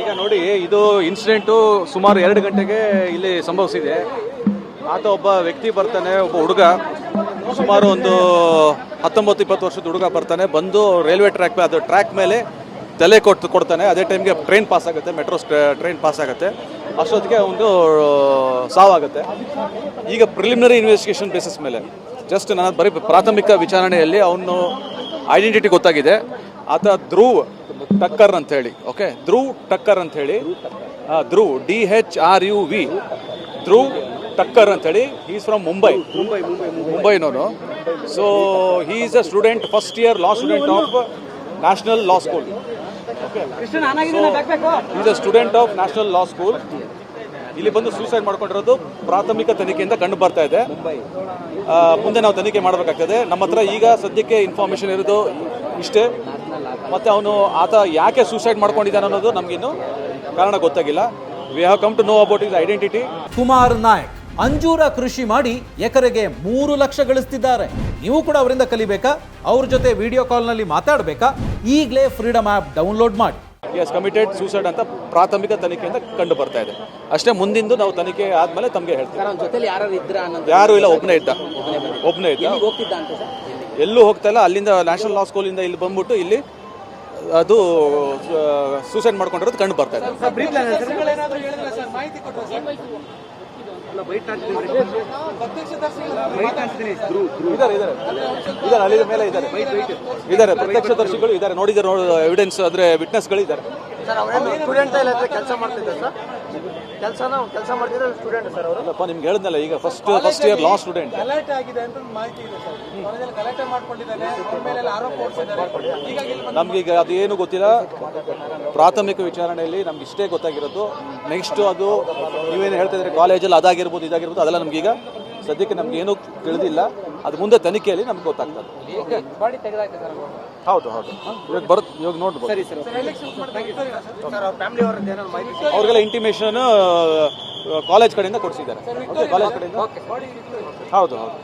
ಈಗ ನೋಡಿ, ಇದು ಇನ್ಸಿಡೆಂಟು ಸುಮಾರು ಎರಡು ಗಂಟೆಗೆ ಇಲ್ಲಿ ಸಂಭವಿಸಿದೆ. ಆತ ಒಬ್ಬ ವ್ಯಕ್ತಿ ಬರ್ತಾನೆ, ಒಬ್ಬ ಹುಡುಗ. ಸುಮಾರು ಒಂದು ಹತ್ತೊಂಬತ್ತು, ಇಪ್ಪತ್ತು ವರ್ಷದ ಹುಡುಗ ಬರ್ತಾನೆ, ಬಂದು ರೈಲ್ವೆ ಟ್ರ್ಯಾಕ್ ಅದು ಟ್ರ್ಯಾಕ್ ಮೇಲೆ ತಲೆ ಕೊಟ್ಟು ಕೊಡ್ತಾನೆ. ಅದೇ ಟೈಮ್ಗೆ ಟ್ರೈನ್ ಪಾಸ್ ಆಗುತ್ತೆ ಮೆಟ್ರೋ ಟ್ರೈನ್ ಪಾಸ್ ಆಗುತ್ತೆ. ಅಷ್ಟೊತ್ತಿಗೆ ಒಂದು ಸಾವಾಗುತ್ತೆ ಈಗ ಪ್ರಿಲಿಮಿನರಿ ಇನ್ವೆಸ್ಟಿಗೇಷನ್ ಬೇಸಿಸ್ ಮೇಲೆ. ಜಸ್ಟ್ ನಾನು ಬರೀ ಪ್ರಾಥಮಿಕ ವಿಚಾರಣೆಯಲ್ಲಿ ಅವನು ಐಡೆಂಟಿಟಿ ಗೊತ್ತಾಗಿದೆ. ಆತ ಧ್ರುವ್ ಟಕ್ಕರ್ ಅಂತ ಹೇಳಿ ಓಕೆ ಧ್ರುವ್ ಟಕ್ಕರ್ ಅಂತ ಹೇಳಿ Dhruv D H R U V Dhruv Thakkar ಅಂತ ಹೇಳಿ is from Mumbai Mumbai ಮುಂಬೈನವನು so he is a student first year law student of national law school is a student of national law school ಇಲ್ಲಿ ಬಂದು suicide ಮಾಡ್ಕೊಂಡಿರೋದು ಪ್ರಾಥಮಿಕ ತನಿಖೆಯಿಂದ ಕಂಡು ಬರ್ತಾ ಇದೆ. ಮುಂದೆ ನಾವು ತನಿಖೆ ಮಾಡಬೇಕಾಗ್ತದೆ. ನಮ್ಮ ಹತ್ರ ಈಗ ಸದ್ಯಕ್ಕೆ ಇನ್ಫಾರ್ಮೇಷನ್ ಇರೋದು ಇಷ್ಟೇ. ಮತ್ತೆ ಅವನು ಆತ ಯಾಕೆ ಸೂಸೈಡ್ ಮಾಡ್ಕೊಂಡಿದ್ದಾನೆ ಅನ್ನೋದು ನಮಗಿನ್ನು ಕಾರಣ ಗೊತ್ತಾಗಿಲ್ಲ. We have come to know about his identity Kumar Nayak ಅಂಜೂರ ಕೃಷಿ ಮಾಡಿ ಎಕರೆಗೆ ಮೂರು ಲಕ್ಷ ಗಳಿಸ್ತಿದ್ದಾರೆ. ನೀವು ಕೂಡ ಅವರಿಂದ ಕಲಿಬೇಕಾ? ಅವ್ರ ಜೊತೆ ವಿಡಿಯೋ ಕಾಲ್ನಲ್ಲಿ ಮಾತಾಡಬೇಕಾ? ಈಗಲೇ ಫ್ರೀಡಮ್ ಆ್ಯಪ್ ಡೌನ್ಲೋಡ್ ಮಾಡಿ. ಎಸ್ ಕಮಿಟೆಡ್ ಸೂಸೈಡ್ ಅಂತ ಪ್ರಾಥಮಿಕ ತನಿಖೆಯಿಂದ ಕಂಡು ಬರ್ತಾ ಇದೆ. ಅಷ್ಟೇ ಮುಂದಿಂದು ನಾವು ತನಿಖೆ ಆದ್ಮೇಲೆ ತಮಗೆ ಹೇಳ್ತೀವಿ. ಯಾರು ಇದ್ರ ಅನ್ನೋದು ಯಾರು ಇಲ್ಲ ಒಬ್ಬನೇ ಇದ್ದ. ಒಬ್ಬನೇ ಇದ್ದ. ಎಲ್ಲೂ ಹೋಗ್ತಾ ಇಲ್ಲ ಅಲ್ಲಿಂದ ನ್ಯಾಷನಲ್ ಲಾ ಸ್ಕೂಲಿಂದ ಇಲ್ಲಿ ಬಂದ್ಬಿಟ್ಟು ಇಲ್ಲಿ ಅದು ಸೂಸೈಡ್ ಮಾಡ್ಕೊಂಡಿರೋದು ಕಂಡು ಬರ್ತಾ ಇದೆ ಇದಾರೆ ಪ್ರತ್ಯಕ್ಷದರ್ಶಿಗಳು ಇದಾರೆ ನೋಡಿದಾರೆ ಎವಿಡೆನ್ಸ್ ಅಂದ್ರೆ ವಿಟ್ನೆಸ್ಗಳು ಇದಾರೆ ಸರ್ ಅವರೇನು ಸ್ಟೂಡೆಂಟ್ ಇಲ್ಲ ಕೆಲಸ ಮಾಡ್ತಿದ್ದೆ ಸರ್? ಕೆಲಸನ ಕೆಲಸ ಮಾಡ್ತಿದ್ರೆ ಸ್ಟೂಡೆಂಟ್ ಸರ್ ಅವರು. ಅಲ್ಲಪ್ಪ ನಿಮ್ಗೆ ಹೇಳಿದ್ನಲ್ಲ ಈಗ first first year law student ಗಲಾಟೆ ಆಗಿದೆ ಅಂತ ಒಂದು ಮಾಹಿತಿ ಇದೆ ಸರ್. ಕಾಲೇಜಲ್ಲಿ ಗಲಾಟೆ ಮಾಡ್ಕೊಂಡಿದ್ದಾನೆ ಅವ್ರ ಮೇಲೆ ಆರೋಪ ಹೊರಿಸಿದ್ದಾರೆ ಹೀಗಾಗಿ ಇಲ್ಲಿ ನಮ್ಗೆ ಈಗ ಅದೇನು ಗೊತ್ತಿಲ್ಲ. ಪ್ರಾಥಮಿಕ ವಿಚಾರಣೆಯಲ್ಲಿ ನಮ್ಗೆ ಇಷ್ಟೇ ಗೊತ್ತಾಗಿರೋದು. ನೆಕ್ಸ್ಟ್ ಅದು ನೀವೇನು ಹೇಳ್ತಾ ಇದ್ರೆ ಕಾಲೇಜಲ್ಲಿ ಅದಾಗಿರ್ಬೋದು ಇದಾಗಿರ್ಬೋದು ಅದೆಲ್ಲ ನಮ್ಗೀಗ ಸದ್ಯಕ್ಕೆ ನಮ್ಗೆ ಏನೂ ತಿಳಿದಿಲ್ಲ. ಅದು ಮುಂದೆ ತನಿಖೆಯಲ್ಲಿ ನಮ್ಗೆ ಗೊತ್ತಾಗ್ತದೆ. ಸರ್ ಹೌದು ಹೌದು. ಇವಾಗ ಬರುತ್ತೆ ಇವಾಗ ನೋಡ್ಬೋದು. ಸರಿ ಸರ್. ಸರ್ ಅವ್ರಿಗೆಲ್ಲ ಇಂಟಿಮೇಷನ್ ಕಾಲೇಜ್ ಕಡೆಯಿಂದ ಕೊಡಿಸಿದ್ದಾರೆ. ಕಾಲೇಜ್ ಕಡೆಯಿಂದ? ಹೌದು ಹೌದು.